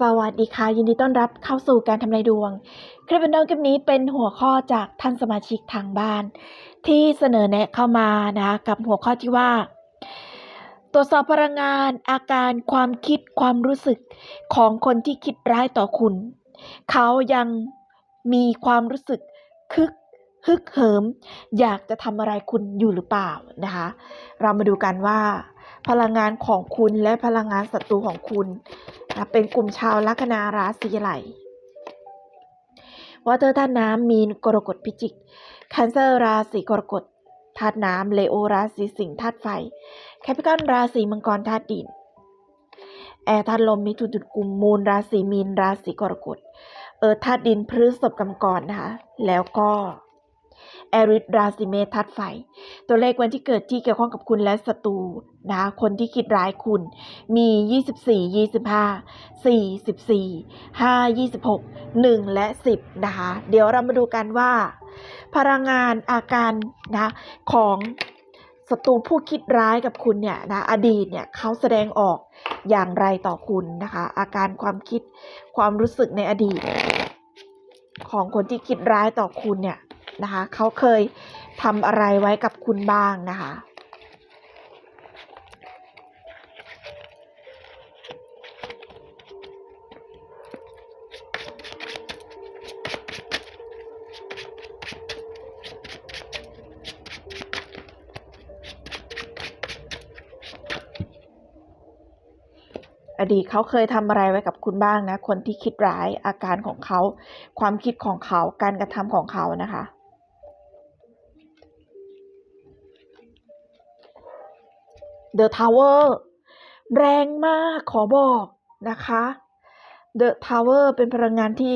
สวัสดีค่ะ ยินดีต้อนรับเข้าสู่การทำนายดวง คลิปวิดีโอคลิปนี้เป็นหัวข้อจากท่านสมาชิกทางบ้าน ที่เสนอแนะเข้ามานะคะกับหัวข้อที่ว่า ตรวจสอบพลังงานอาการความคิดความรู้สึกของคนที่คิดร้ายต่อคุณ เขายังมีความรู้สึกคึกฮึกเหิม อยากจะทำอะไรคุณอยู่หรือเปล่านะคะ เรามาดูกันว่า พลังงานของคุณและพลังงานศัตรูของคุณนะเป็นกลุ่มชาวลัคนาราศีอะไรวอเตอร์ธาตุน้ำมีนกรกฎพิจิกแคนเซอร์ราศีกรกฎธาตุน้ำเลโอราศีสิงห์ธาตุไฟ แคปิคอนราศีมังกรธาตุดิน แอร์ธาตุลมมิถุนกุมมูลราศีมีนราศีกรกฎ เออธาตุดินพฤษภกำกรนะคะ แล้วก็ แอริสราศีเมษธาตุไฟ ตัวเลขวันที่เกิดที่เกี่ยวข้องกับคุณและศัตรูนะคะคนที่คิดร้ายคุณ มี 24 25 44 5 26 1 และ 10 นะคะ เดี๋ยวเรามาดูกันว่า พลังงานอาการนะของศัตรูผู้คิดร้ายกับคุณเนี่ยนะอดีตเนี่ยเขาแสดงออกอย่างไรต่อคุณนะคะ อาการความคิดความรู้สึกในอดีต ของคนที่คิดร้ายต่อคุณเนี่ย นะคะเขาเคยทำอะไรไว้กับคุณบ้างนะคะอดีตเขาเคยทำอะไรไว้กับคุณบ้างนะ คนที่คิดร้ายอาการของเขา ความคิดของเขาการกระทำของเขานะคะ The Tower แรงมากขอบอกนะคะ The Tower เป็นพลังงานที่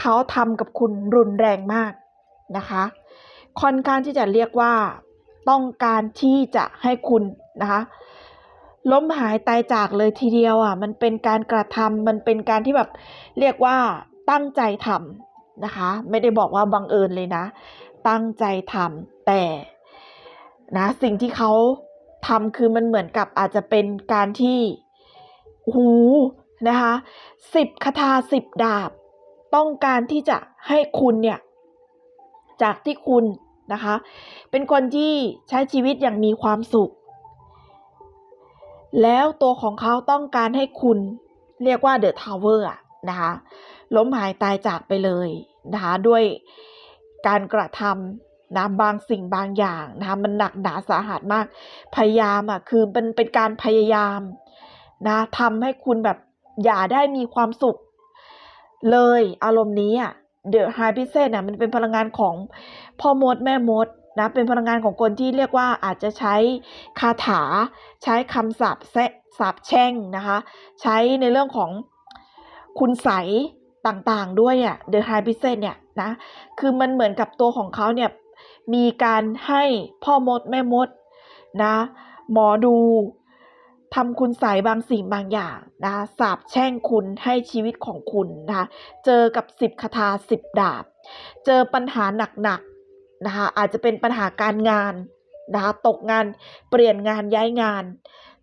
เขาทำกับคุณรุนแรงมากนะคะค่อนข้างที่จะเรียกว่าต้องการที่จะให้คุณนะคะล้มหายตายจากเลยทีเดียวอะมันเป็นการกระทำมันเป็นการที่แบบเรียกว่าตั้งใจทำนะคะ ไม่ได้บอกว่าบังเอิญเลยนะ ตั้งใจทำแต่นะสิ่งที่เขา ทำคือมันเหมือนกับอาจจะเป็นการที่หูนะคะสิบคาถาสิบดาบ ต้องการที่จะให้คุณเนี่ยจากที่คุณนะคะ เป็นคนที่ใช้ชีวิตอย่างมีความสุข แล้วตัวของเขาต้องการให้คุณเรียกว่าเดอะทาวเวอร์นะคะล้มหายตายจากไปเลยนะคะด้วยการกระทำ นะบางสิ่งบางอย่างนะมันหนักหนาสาหัสมาก พยายามอะคือเป็นเป็นการพยายามนะทำให้คุณแบบอย่าได้มีความสุข เลยอารมณ์นี้อะเดอะไฮพิเศษน่ะมันเป็นพลังงานของพ่อมดแม่มดนะเป็นพลังงานของคนที่เรียกว่าอาจจะใช้คาถา ใช้คำสาปแซสาปแช่งนะคะ ใช้ในเรื่องของคุณใสต่างๆด้วยอะเดอะไฮพิเศษเนี่ยนะคือมันเหมือนกับตัวของเขาเนี่ย มีการให้พ่อมดแม่มดนะ หมอดูทำคุณใสยบางสิ่งบางอย่างนะคะสาปแช่งคุณให้ชีวิตของคุณนะคะเจอกับสิบคาถาสิบดาบ เจอปัญหาหนักๆนะคะอาจจะเป็นปัญหาการงานนะคะตกงานเปลี่ยนงานย้ายงาน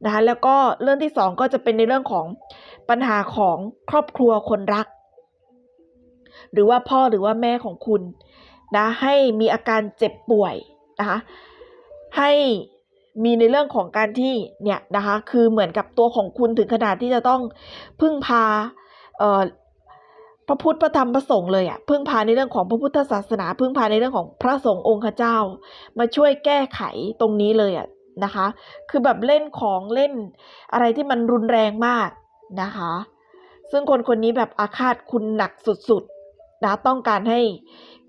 นะคะแล้วก็เรื่องที่สองก็จะเป็นในเรื่องของปัญหาของครอบครัวคนรัก หรือว่าพ่อหรือว่าแม่ของคุณ นะให้มีอาการเจ็บป่วยนะคะให้มีในเรื่องของการที่เนี่ยนะคะคือเหมือนกับตัวของคุณถึงขนาดที่จะต้องพึ่งพาเอ่อพระพุทธพระธรรมพระสงฆ์เลยอะพึ่งพาในเรื่องของพระพุทธศาสนา พึ่งพาในเรื่องของพระสงฆ์องค์เจ้า มาช่วยแก้ไขตรงนี้เลยอะนะคะ คือแบบเล่นของเล่นอะไรที่มันรุนแรงมากนะคะ ซึ่งคนคนนี้แบบอาฆาตคุณหนักสุดๆนะต้องการให้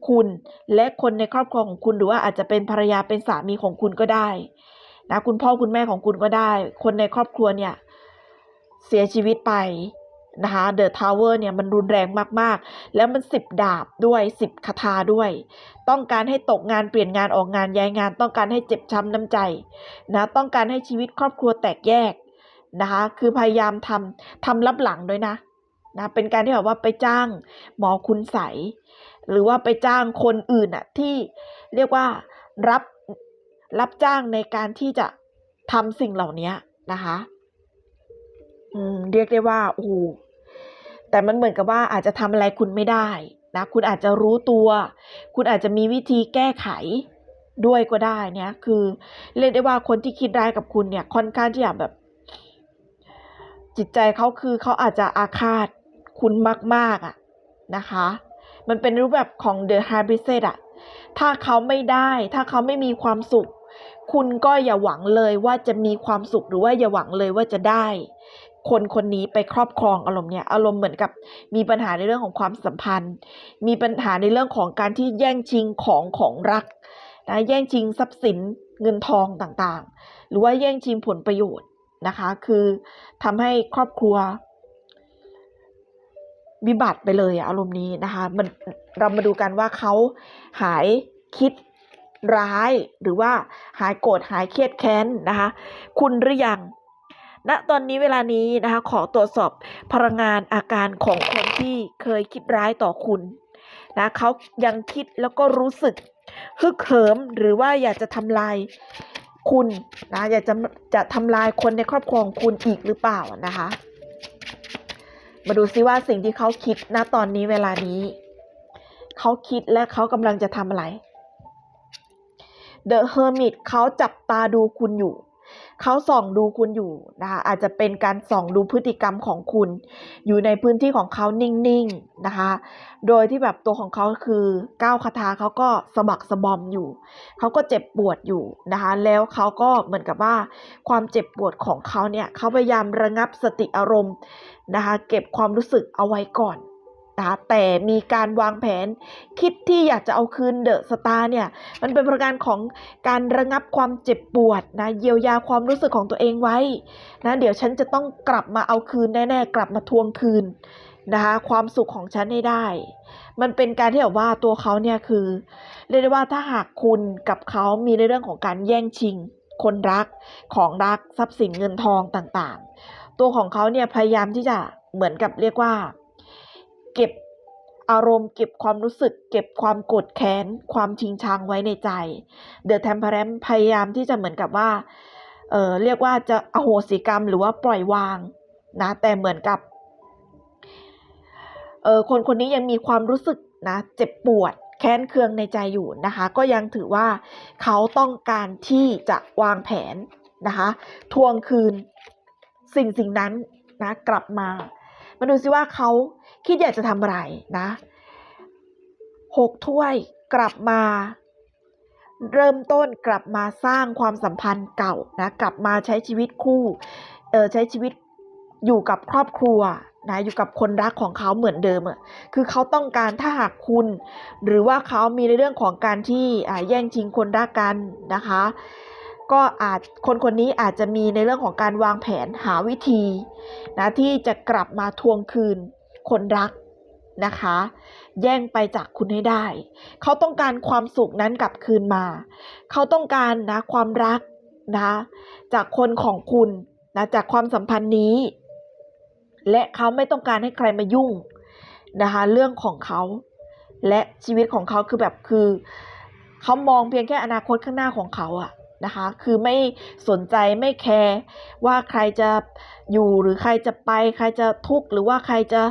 คุณ และคนในครอบครัวของคุณหรือว่าอาจจะเป็นภรรยาเป็นสามีของคุณก็ได้นะคุณพ่อคุณแม่ของคุณก็ได้ คนในครอบครัวเนี่ยเสียชีวิตไปนะคะเดอะทาวเวอร์เนี่ยมันรุนแรงมากๆ แล้วมันสิบดาบด้วยสิบคาถาด้วย ต้องการให้ตกงานเปลี่ยนงานออกงานย้ายงาน ต้องการให้เจ็บช้ำน้ำใจนะต้องการให้ชีวิตครอบครัวแตกแยกนะคะคือพยายามทำทำรับหลังด้วยนะ นะเป็นการที่แบบว่าไปจ้างหมอคุณใสหรือว่าไปจ้างคนอื่นอะที่เรียกว่ารับรับจ้างในการที่จะทำสิ่งเหล่านี้นะคะอืมเรียกได้ว่าโอ้แต่มันเหมือนกับว่าอาจจะทำอะไรคุณไม่ได้นะคุณอาจจะรู้ตัว คุณอาจจะมีวิธีแก้ไขด้วยก็ได้เนี่ยคือเรียกได้ว่าคนที่คิดร้กับคุณเนี่ยค่อนข้างที่จะแบบ จิตใจเขาคือเขาอาจจะอาฆาต คุณมากๆอะนะคะ มันเป็นรูปแบบของ The h a b i t อะ ถ้าเขาไม่ได้ ถ้าเขาไม่มีความสุข คุณก็อย่าหวังเลยว่าจะมีความสุขหรือว่าอย่าหวังเลยว่าจะได้ คนคนนี้ไปครอบครองอารมณ์เนี่ย อารมณ์เหมือนกับมีปัญหาในเรื่องของความสัมพันธ์ มีปัญหาในเรื่องของการที่แย่งชิงของของรักนะแย่งชิงทรัพย์สินเงินทองต่างๆ หรือว่าแย่งชิงผลประโยชน์นะคะ คือทำให้ครอบครัว วิบัติไปเลยอารมณ์นี้นะคะมันเรามาดูกันว่าเขาหายคิดร้ายหรือว่าหายโกรธหายเครียดแค้นนะคะคุณหรือยังณตอนนี้เวลานี้นะคะขอตรวจสอบพลังงานอาการของคนที่เคยคิดร้ายต่อคุณนะเขายังคิดแล้วก็รู้สึกฮึกเหิมหรือว่าอยากจะทำลายคุณนะอยากจะจะทำลายคนในครอบครัวของคุณอีกหรือเปล่านะคะ มาดูซิว่าสิ่งที่เขาคิดณตอนนี้เวลานี้ เขาคิดและเขากำลังจะทำอะไร The Hermit เขาจับตาดูคุณอยู่ เขาส่องดูคุณอยู่นะคะอาจจะเป็นการส่องดูพฤติกรรมของคุณ อยู่ในพื้นที่ของเขานิ่งๆนะคะ โดยที่แบบตัวของเขาคือก้าวคาถาเขาก็สะบักสะบอมอยู่เขาก็เจ็บปวดอยู่นะคะแล้วเขาก็เหมือนกับว่าความเจ็บปวดของเขาเนี่ยเขาพยายามระงับสติอารมณ์นะคะเก็บความรู้สึกเอาไว้ก่อน นะคะแต่มีการวางแผนคิดที่อยากจะเอาคืนเดอะสตาร์เนี่ย มันเป็นประการของการระงับความเจ็บปวดนะเยียวยาความรู้สึกของตัวเองไว้นะเดี๋ยวฉันจะต้องกลับมาเอาคืนแน่ๆกลับมาทวงคืนนะคะความสุขของฉันให้ได้ มันเป็นการที่แบบว่าตัวเขาเนี่ยคือเรียกได้ว่าถ้าหากคุณกับเขามีในเรื่องของการแย่งชิง คนรักของรักทรัพย์สินเงินทองต่างๆ ตัวของเขาเนี่ยพยายามที่จะเหมือนกับเรียกว่า เก็บอารมณ์เก็บความรู้สึก เก็บความโกรธแค้น ความชิงชังไว้ในใจ เดอะ e ทม p พ r รมพยายามที่จะเหมือนกับว่าเออเรียกว่าจะอโหสิกรรมหรือว่าปล่อยวางนะแต่เหมือนกับเออคนคนนี้ยังมีความรู้สึกนะเจ็บปวดแค้นเคืองในใจอยู่นะคะ ก็ยังถือว่าเขาต้องการที่จะวางแผนนะคะ ทวงคืนสิ่งสิ่งนั้นนะกลับมา มาดูซิว่าเขาคิดอยากจะทำอะไรนะหกถ้วยกลับมา เริ่มต้นกลับมาสร้างความสัมพันธ์เก่านะกลับมาใช้ชีวิตคู่เออใช้ชีวิตอยู่กับครอบครัวนะอยู่กับคนรักของเขาเหมือนเดิมอะคือเขาต้องการถ้าหากคุณ หรือว่าเขามีในเรื่องของการที่แย่งชิงคนรักกันนะคะ ก็อาจคนคนนี้อาจจะมีในเรื่องของการวางแผนหาวิธีนะที่จะกลับมาทวงคืนคนรักนะคะ แย่งไปจากคุณให้ได้ เขาต้องการความสุขนั้นกลับคืนมา เขาต้องการนะความรักนะจากคนของคุณนะจากความสัมพันธ์นี้ และเขาไม่ต้องการให้ใครมายุ่งนะคะเรื่องของเขา และชีวิตของเขาคือแบบคือ เขามองเพียงแค่อนาคตข้างหน้าของเขาอะ นะคะ คือไม่สนใจไม่แคร์ว่าใครจะอยู่หรือใครจะไป ใครจะทุกข์หรือว่าใครจะ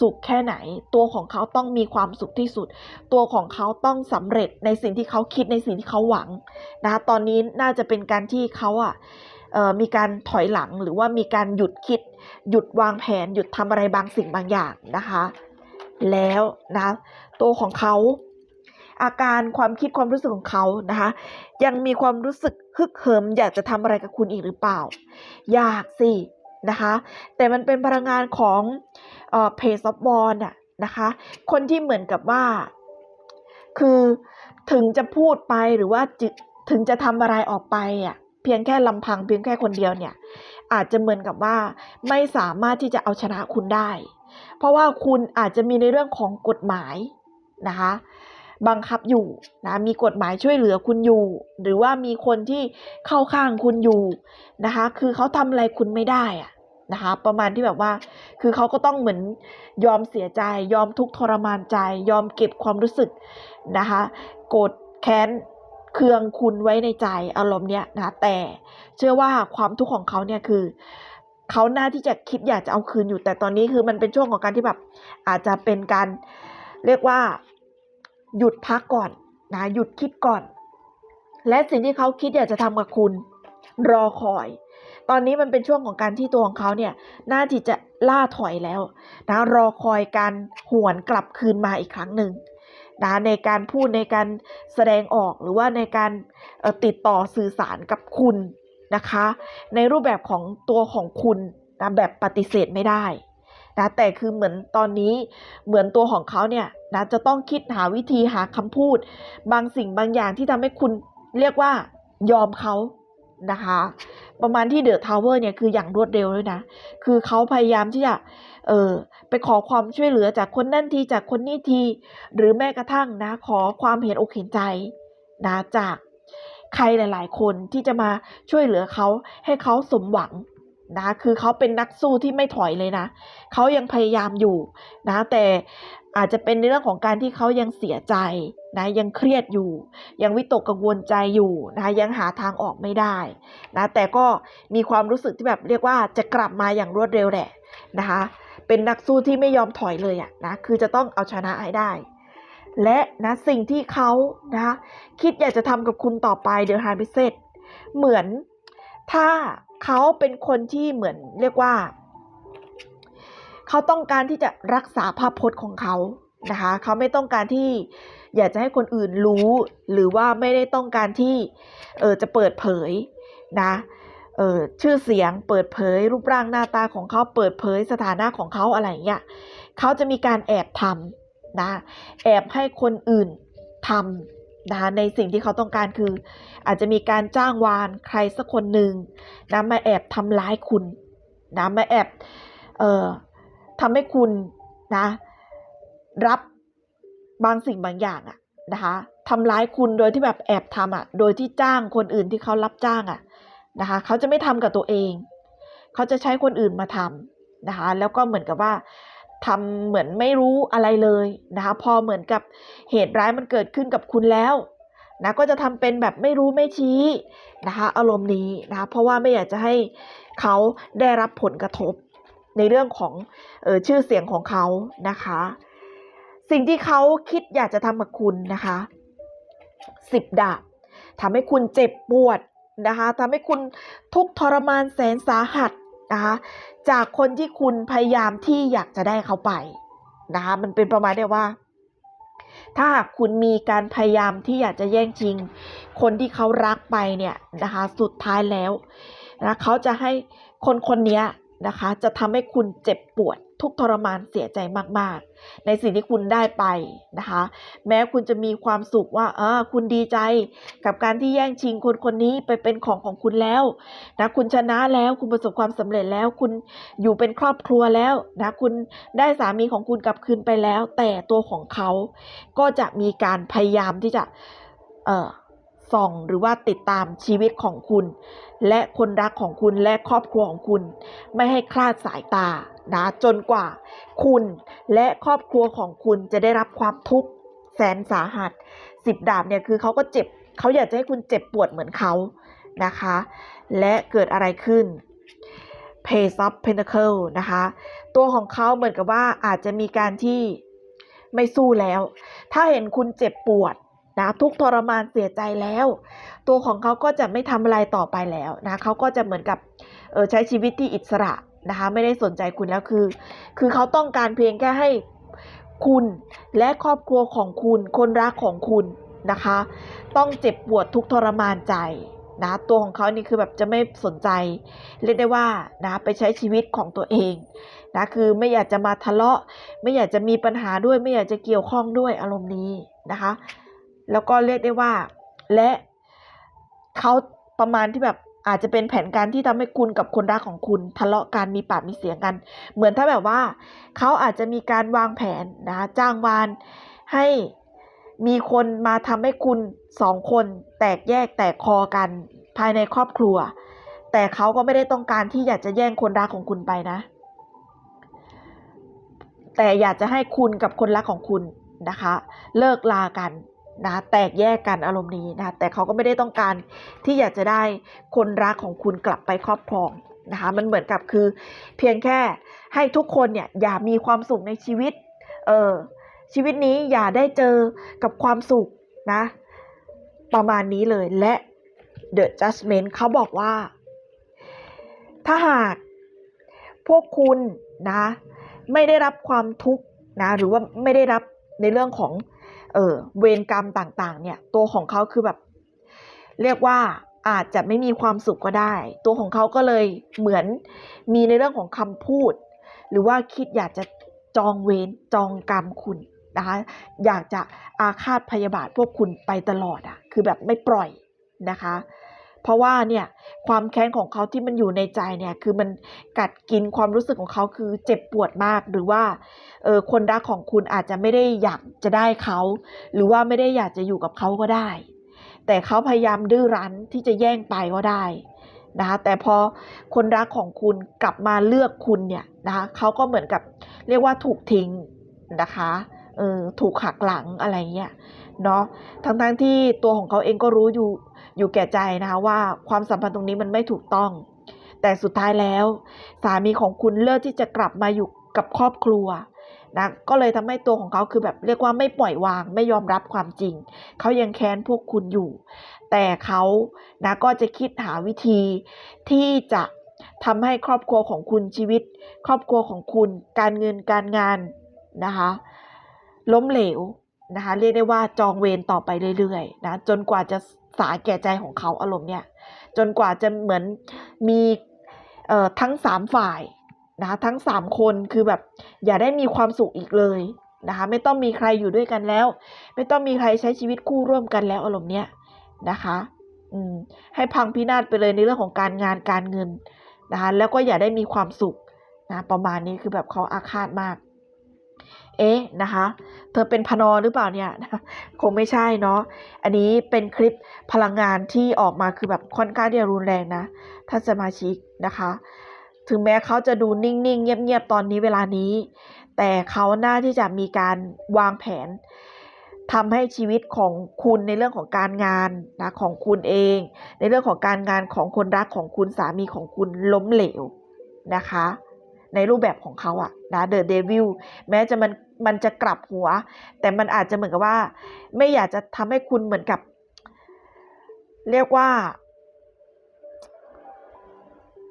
สุขแค่ไหน ตัวของเขาต้องมีความสุขที่สุด ตัวของเขาต้องสำเร็จในสิ่งที่เขาคิดในสิ่งที่เขาหวังนะคะตอนนี้น่าจะเป็นการที่เขาอะมีการถอยหลังหรือว่ามีการหยุดคิด หยุดวางแผน หยุดทำอะไรบางสิ่งบางอย่างนะคะ แล้วนะตัวของเขา อาการความคิดความรู้สึกของเขานะคะ ยังมีความรู้สึกฮึกเหิม อยากจะทำอะไรกับคุณอีกหรือเปล่า อยากสินะคะ แต่มันเป็นพลังงานของเพจซอฟบอลน่ะนะคะ คนที่เหมือนกับว่า คือถึงจะพูดไปหรือว่าถึงจะทำอะไรออกไปอะเพียงแค่ลำพังเพียงแค่คนเดียวเนี่ยอาจจะเหมือนกับว่าไม่สามารถที่จะเอาชนะคุณได้ เพราะว่าคุณอาจจะมีในเรื่องของกฎหมายนะคะ บังคับอยู่นะมีกฎหมายช่วยเหลือคุณอยู่ หรือว่ามีคนที่เข้าข้างคุณอยู่นะคะคือเขาทำอะไรคุณไม่ได้อะนะคะประมาณที่แบบว่าคือเขาก็ต้องเหมือนยอมเสียใจ ยอมทุกทรมานใจ ยอมเก็บความรู้สึกนะคะโกรธแค้นเคืองคุณไว้ในใจอารมณ์เนี้ยนะแต่เชื่อว่าความทุกข์ของเขาเนี่ยคือเขาหน้าที่จะคิดอยากจะเอาคืนอยู่ แต่ตอนนี้คือมันเป็นช่วงของการที่แบบอาจจะเป็นการเรียกว่า หยุดพักก่อนนะหยุดคิดก่อน และสิ่งที่เขาคิดอยากจะทำกับคุณ รอคอย ตอนนี้มันเป็นช่วงของการที่ตัวของเขาเนี่ยน่าที่จะล่าถอยแล้วนะรอคอยการหวนกลับคืนมาอีกครั้งหนึ่งนะในการพูดในการแสดงออกหรือว่าในการติดต่อสื่อสารกับคุณนะคะ ในรูปแบบของตัวของคุณนะแบบปฏิเสธไม่ได้ นะแต่คือเหมือนตอนนี้เหมือนตัวของเขาเนี่ยนะจะต้องคิดหาวิธีหาคำพูด บางสิ่งบางอย่างที่ทำให้คุณเรียกว่ายอมเขานะคะ ประมาณที่เดอะทาวเวอร์เนี่ยคืออย่างรวดเร็วเลยนะ คือเขาพยายามที่จะเออไปขอความช่วยเหลือจากคนนั่นทีจากคนนี้ที หรือแม้กระทั่งนะขอความเห็นอกเห็นใจนะจากใครหลาย ๆ คนที่จะมาช่วยเหลือเขาให้เขาสมหวัง นะคือเขาเป็นนักสู้ที่ไม่ถอยเลยนะเขายังพยายามอยู่นะแต่อาจจะเป็นในเรื่องของการที่เขายังเสียใจนะยังเครียดอยู่ ยังวิตกกังวลใจอยู่นะยังหาทางออกไม่ได้นะแต่ก็มีความรู้สึกที่แบบเรียกว่าจะกลับมาอย่างรวดเร็วแหละนะคะเป็นนักสู้ที่ไม่ยอมถอยเลยอะนะคือจะต้องเอาชนะให้ได้ และนะสิ่งที่เขานะคิดอยากจะทำกับคุณต่อไปเดี๋ยวหายไปเสร็จเหมือนถ้า เขาเป็นคนที่เหมือนเรียกว่า เขาต้องการที่จะรักษาภาพพจน์ของเขานะคะเขาไม่ต้องการที่อยากจะให้คนอื่นรู้ หรือว่าไม่ได้ต้องการที่เออจะเปิดเผยนะเออชื่อเสียงเปิดเผย รูปร่างหน้าตาของเขาเปิดเผยสถานะของเขาอะไรอย่างเงี้ยเขาจะมีการแอบทำนะแอบให้คนอื่นทำ นะคะในสิ่งที่เขาต้องการคือ อาจจะมีการจ้างวานใครสักคนหนึ่งนะมาแอบทำร้ายคุณนะมาแอบเอ่อทำให้คุณนะรับบางสิ่งบางอย่างอะนะคะทำร้ายคุณโดยที่แบบแอบทำอะโดยที่จ้างคนอื่นที่เขารับจ้างอะนะคะเขาจะไม่ทำกับตัวเอง เขาจะใช้คนอื่นมาทำนะคะแล้วก็เหมือนกับว่า ทำเหมือนไม่รู้อะไรเลยนะคะ พอเหมือนกับเหตุร้ายมันเกิดขึ้นกับคุณแล้วนะก็จะทำเป็นแบบไม่รู้ไม่ชี้นะคะ อารมณ์นี้นะคะเพราะว่าไม่อยากจะให้เขาได้รับผลกระทบในเรื่องของออชื่อเสียงของเขานะคะ สิ่งที่เขาคิดอยากจะทำกับคุณนะคะสิบดาบทำให้คุณเจ็บปวดนะคะทำให้คุณทุกทรมานแสนสาหัส นะคะจากคนที่คุณพยายามที่อยากจะได้เขาไปนะคะมันเป็นประมาณเดียวว่า ถ้าหากคุณมีการพยายามที่อยากจะแย่งชิง คนที่เขารักไปเนี่ยนะคะสุดท้ายแล้วนะเขาจะให้คนคนนี้นะคะจะทำให้คุณเจ็บปวด ทุกทรมานเสียใจมากๆ ในสิ่งที่คุณได้ไปนะคะ แม้คุณจะมีความสุขว่าเออคุณดีใจ กับการที่แย่งชิงคนคนนี้ไปเป็นของของคุณแล้วนะคุณชนะแล้วคุณประสบความสำเร็จแล้ว คุณอยู่เป็นครอบครัวแล้วนะคุณได้สามีของคุณกลับคืนไปแล้ว แต่ตัวของเขาก็จะมีการพยายามที่จะเออส่องหรือว่าติดตามชีวิตของคุณ และคนรักของคุณและครอบครัวของคุณ ไม่ให้คลาดสายตา นะจนกว่า คุณและครอบครัวของคุณจะได้รับความทุกข์แสนสาหัสสิบดาบเนี่ยคือเขาก็เจ็บเขาอยากจะให้คุณเจ็บปวดเหมือนเขานะคะ และเกิดอะไรขึ้น Page of Pentacle นะคะ ตัวของเขาเหมือนกับว่าอาจจะมีการที่ไม่สู้แล้ว ถ้าเห็นคุณเจ็บปวดนะทุกทรมานเสียใจแล้ว ตัวของเขาก็จะไม่ทำอะไรต่อไปแล้วนะเขาก็จะเหมือนกับออใช้ชีวิตที่อิสระ นะคะ ไม่ได้สนใจคุณแล้วคือ คือเขาต้องการเพียงแค่ให้คุณและครอบครัวของคุณ คนรักของคุณนะคะ ต้องเจ็บปวดทุกทรมานใจนะตัวของเขานี่คือแบบจะไม่สนใจ เรียกได้ว่านะไปใช้ชีวิตของตัวเองนะคือไม่อยากจะมาทะเลาะ ไม่อยากจะมีปัญหาด้วย ไม่อยากจะเกี่ยวข้องด้วยอารมณ์นี้นะคะ แล้วก็เรียกได้ว่า และเขาประมาณที่แบบ อาจจะเป็นแผนการที่ทำให้คุณกับคนรักของคุณทะเลาะกันมีปากมีเสียงกัน เหมือนถ้าแบบว่าเขาอาจจะมีการวางแผนนะจ้างวานให้มีคนมาทำให้คุณสองคนแตกแยกแตกคอกันภายในครอบครัว แต่เขาก็ไม่ได้ต้องการที่อยากจะแย่งคนรักของคุณไปนะ แต่อยากจะให้คุณกับคนรักของคุณนะคะ เลิกลากัน นะแตกแยกกันอารมณ์นี้นะแต่เขาก็ไม่ได้ต้องการที่อยากจะได้คนรักของคุณกลับไปครอบครองนะคะมันเหมือนกับคือ เพียงแค่ให้ทุกคนเนี่ยอย่ามีความสุขในชีวิตเออชีวิตนี้อย่าได้เจอกับความสุขนะ ประมาณนี้เลยและ The Judgment เขาบอกว่า ถ้าหากพวกคุณนะ ไม่ได้รับความทุกข์นะหรือว่าไม่ได้รับในเรื่องของ เออเวรกรรมต่างๆ เนี่ย ตัวของเขาคือแบบ เรียกว่าอาจจะไม่มีความสุขก็ได้ ตัวของเขาก็เลยเหมือนมีในเรื่องของคำพูด หรือว่าคิดอยากจะจองเวรจองกรรมคุณนะคะอยากจะอาฆาตพยาบาทพวกคุณไปตลอดอะคือแบบไม่ปล่อยนะคะ เพราะว่าเนี่ยความแค้นของเขาที่มันอยู่ในใจเนี่ยคือมันกัดกินความรู้สึกของเขาคือเจ็บปวดมากหรือว่าเออคนรักของคุณอาจจะไม่ได้อยากจะได้เขา หรือว่าไม่ได้อยากจะอยู่กับเขาก็ได้ แต่เขาพยายามดื้อรั้นที่จะแย่งไปก็ได้นะคะแต่พอคนรักของคุณกลับมาเลือกคุณเนี่ยนะคะเขาก็เหมือนกับเรียกว่าถูกทิ้งนะคะเออถูกหักหลังอะไรเงี้ย เนาะทั้งๆที่ตัวของเขาเองก็รู้อยู่อยู่แก่ใจนะคะว่าความสัมพันธ์ตรงนี้มันไม่ถูกต้อง แต่สุดท้ายแล้ว สามีของคุณเลือกที่จะกลับมาอยู่กับครอบครัวนะก็เลยทำให้ตัวของเขาคือแบบเรียกว่าไม่ปล่อยวางไม่ยอมรับความจริง เขายังแค้นพวกคุณอยู่ แต่เขานะก็จะคิดหาวิธีที่จะทำให้ครอบครัวของคุณชีวิต ครอบครัวของคุณ การเงินการงานนะคะ ล้มเหลว นะคะเรียกได้ว่าจองเวรต่อไปเรื่อยๆนะจนกว่าจะสาแก่ใจของเขาอารมณ์เนี่ยจนกว่าจะเหมือนมีเอ่อทั้งสามฝ่ายนะคะทั้งสามคนคือแบบอย่าได้มีความสุขอีกเลยนะคะไม่ต้องมีใครอยู่ด้วยกันแล้ว ไม่ต้องมีใครใช้ชีวิตคู่ร่วมกันแล้วอารมณ์เนี้ยนะคะอืมให้พังพินาศไปเลยในเรื่องของการงานการเงินนะคะแล้วก็อย่าได้มีความสุขนะประมาณนี้คือแบบเขาอาฆาตมาก เอ๊ะนะคะ เธอเป็นพนอหรือเปล่าเนี่ยคงไม่ใช่เนาะอันนี้เป็นคลิปพลังงานที่ออกมาคือแบบค่อนข้างที่จะรุนแรงนะถ้านสมาชิกนะคะ ถึงแม้เขาจะดูนิ่งๆ เงียบๆ ตอนนี้เวลานี้ แต่เขาน่าที่จะมีการวางแผนทำให้ชีวิตของคุณในเรื่องของการงานนะของคุณเอง ในเรื่องของการงานของคนรักของคุณสามีของคุณล้มเหลวนะคะ ในรูปแบบของเขาอะนะเดอะเดวิลแม้จะมันมันจะกลับหัว แต่มันอาจจะเหมือนกับว่า ไม่อยากจะทำให้คุณเหมือนกับ เรียกว่า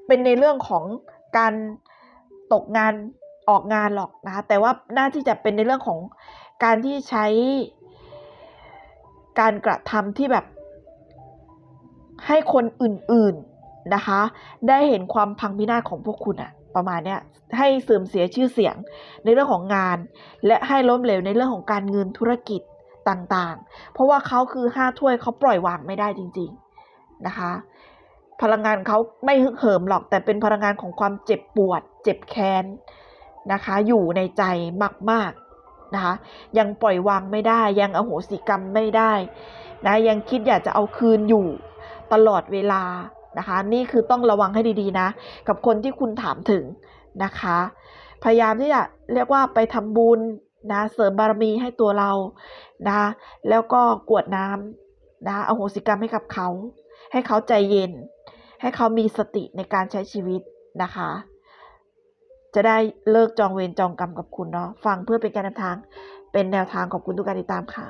เป็นในเรื่องของการตกงานออกงานหรอกนะคะแต่ว่าน่าที่จะเป็นในเรื่องของการที่ใช้การกระทำที่แบบ ให้คนอื่นๆนะคะ ได้เห็นความพังพินาศของพวกคุณอะ ประมาณเนี้ยให้เสื่อมเสียชื่อเสียงในเรื่องของงาน และให้ล้มเหลวในเรื่องของการเงินธุรกิจต่างๆ เพราะว่าเขาคือห้าถ้วยเขาปล่อยวางไม่ได้จริง ๆนะคะ พลังงานเขาไม่ฮึกเหิมหรอกแต่เป็นพลังงานของความเจ็บปวด เจ็บแค้นนะคะ อยู่ในใจมากๆนะคะ ยังปล่อยวางไม่ได้ ยังอโหสิกรรมไม่ได้นะยังคิดอยากจะเอาคืนอยู่ตลอดเวลา นะคะ นี่คือต้องระวังให้ดีๆนะ กับคนที่คุณถามถึงนะคะ พยายามที่จะเรียกว่าไปทำบุญนะเสริมบารมีให้ตัวเรานะแล้วก็กวดน้ำนะเอโหสิกรรมให้กับเขา ให้เขาใจเย็น ให้เขามีสติในการใช้ชีวิตนะคะ จะได้เลิกจองเวรจองกรรมกับคุณเนาะฟังเพื่อเป็นการนำทางเป็นแนวทางของคุณทุกการติดตามค่ะ